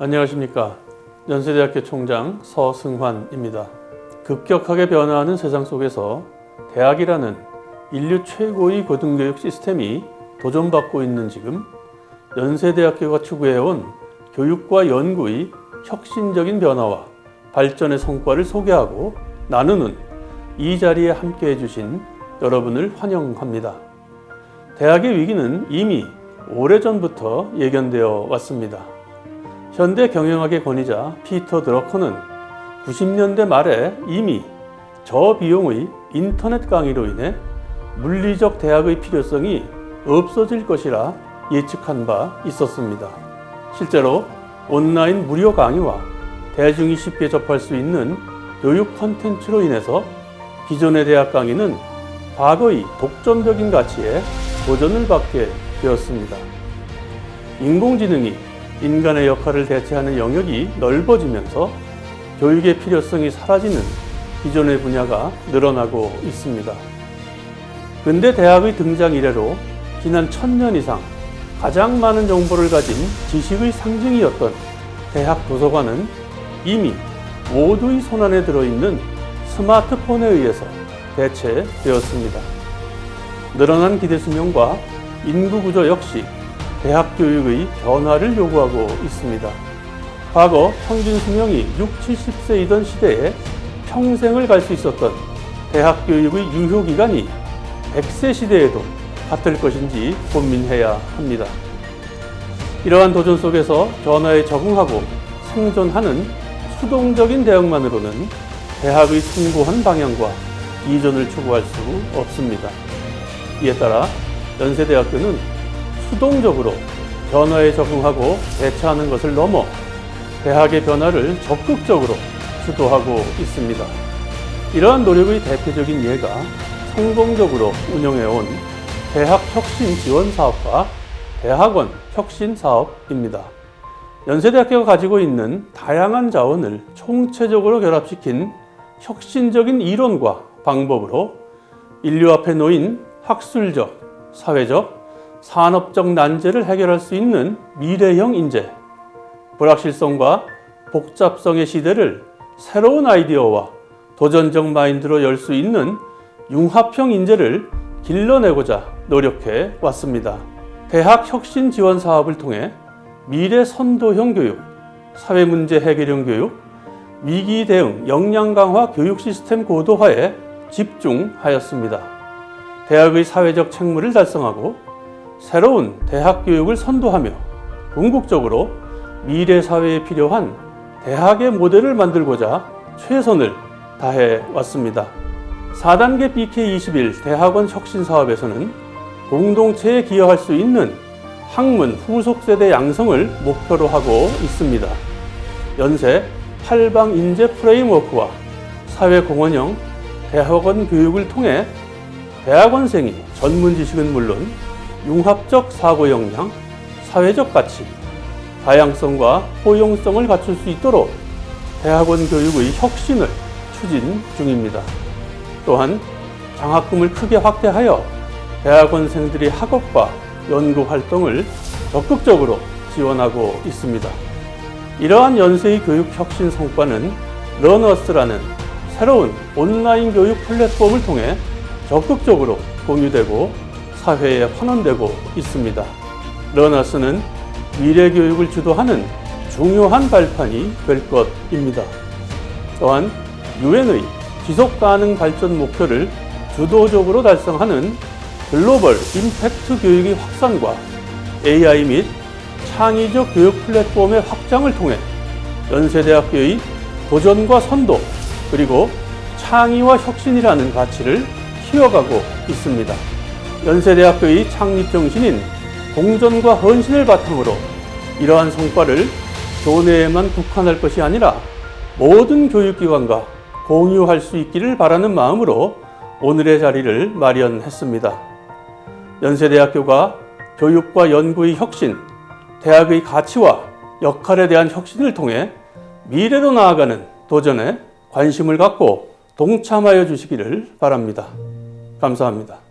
안녕하십니까. 연세대학교 총장 서승환입니다. 급격하게 변화하는 세상 속에서 대학이라는 인류 최고의 고등교육 시스템이 도전받고 있는 지금 연세대학교가 추구해온 교육과 연구의 혁신적인 변화와 발전의 성과를 소개하고 나누는 이 자리에 함께 해주신 여러분을 환영합니다. 대학의 위기는 이미 오래전부터 예견되어 왔습니다. 현대 경영학의 권위자 피터 드러커는 90년대 말에 이미 저비용의 인터넷 강의로 인해 물리적 대학의 필요성이 없어질 것이라 예측한 바 있었습니다. 실제로 온라인 무료 강의와 대중이 쉽게 접할 수 있는 교육 콘텐츠로 인해서 기존의 대학 강의는 과거의 독점적인 가치에 도전을 받게 되었습니다. 인공지능이 인간의 역할을 대체하는 영역이 넓어지면서 교육의 필요성이 사라지는 기존의 분야가 늘어나고 있습니다. 근대 대학의 등장 이래로 지난 천년 이상 가장 많은 정보를 가진 지식의 상징이었던 대학 도서관은 이미 모두의 손안에 들어있는 스마트폰에 의해서 대체되었습니다. 늘어난 기대 수명과 인구 구조 역시 대학 교육의 변화를 요구하고 있습니다. 과거 평균 수명이 6, 70세이던 시대에 평생을 갈 수 있었던 대학 교육의 유효 기간이 100세 시대에도 같을 것인지 고민해야 합니다. 이러한 도전 속에서 변화에 적응하고 생존하는 수동적인 대응만으로는 대학의 숭고한 방향과 이전을 추구할 수 없습니다. 이에 따라 연세대학교는 수동적으로 변화에 적응하고 대처하는 것을 넘어 대학의 변화를 적극적으로 주도하고 있습니다. 이러한 노력의 대표적인 예가 성공적으로 운영해온 대학 혁신 지원 사업과 대학원 혁신 사업입니다. 연세대학교가 가지고 있는 다양한 자원을 총체적으로 결합시킨 혁신적인 이론과 방법으로 인류 앞에 놓인 학술적, 사회적, 산업적 난제를 해결할 수 있는 미래형 인재, 불확실성과 복잡성의 시대를 새로운 아이디어와 도전적 마인드로 열 수 있는 융합형 인재를 길러내고자 노력해 왔습니다. 대학 혁신 지원 사업을 통해 미래 선도형 교육, 사회 문제 해결형 교육, 위기 대응 역량 강화 교육 시스템 고도화에 집중하였습니다. 대학의 사회적 책무를 달성하고 새로운 대학 교육을 선도하며 궁극적으로 미래 사회에 필요한 대학의 모델을 만들고자 최선을 다해 왔습니다. 4단계 BK21 대학원 혁신 사업에서는 공동체에 기여할 수 있는 학문 후속 세대 양성을 목표로 하고 있습니다. 연세 8방 인재 프레임워크와 사회 공헌형 대학원 교육을 통해 대학원생이 전문 지식은 물론 융합적 사고 역량, 사회적 가치, 다양성과 포용성을 갖출 수 있도록 대학원 교육의 혁신을 추진 중입니다. 또한 장학금을 크게 확대하여 대학원생들이 학업과 연구 활동을 적극적으로 지원하고 있습니다. 이러한 연세의 교육 혁신 성과는 러너스라는 새로운 온라인 교육 플랫폼을 통해 적극적으로 공유되고 사회에 환원되고 있습니다. 러너스는 미래 교육을 주도하는 중요한 발판이 될 것입니다. 또한 유엔의 지속 가능 발전 목표를 주도적으로 달성하는 글로벌 임팩트 교육의 확산과 AI 및 창의적 교육 플랫폼의 확장을 통해 연세대학교의 도전과 선도 그리고 창의와 혁신이라는 가치를 키워가고 있습니다. 연세대학교의 창립 정신인 공전과 헌신을 바탕으로 이러한 성과를 교내에만 국한할 것이 아니라 모든 교육기관과 공유할 수 있기를 바라는 마음으로 오늘의 자리를 마련했습니다. 연세대학교가 교육과 연구의 혁신, 대학의 가치와 역할에 대한 혁신을 통해 미래로 나아가는 도전에 관심을 갖고 동참하여 주시기를 바랍니다. 감사합니다.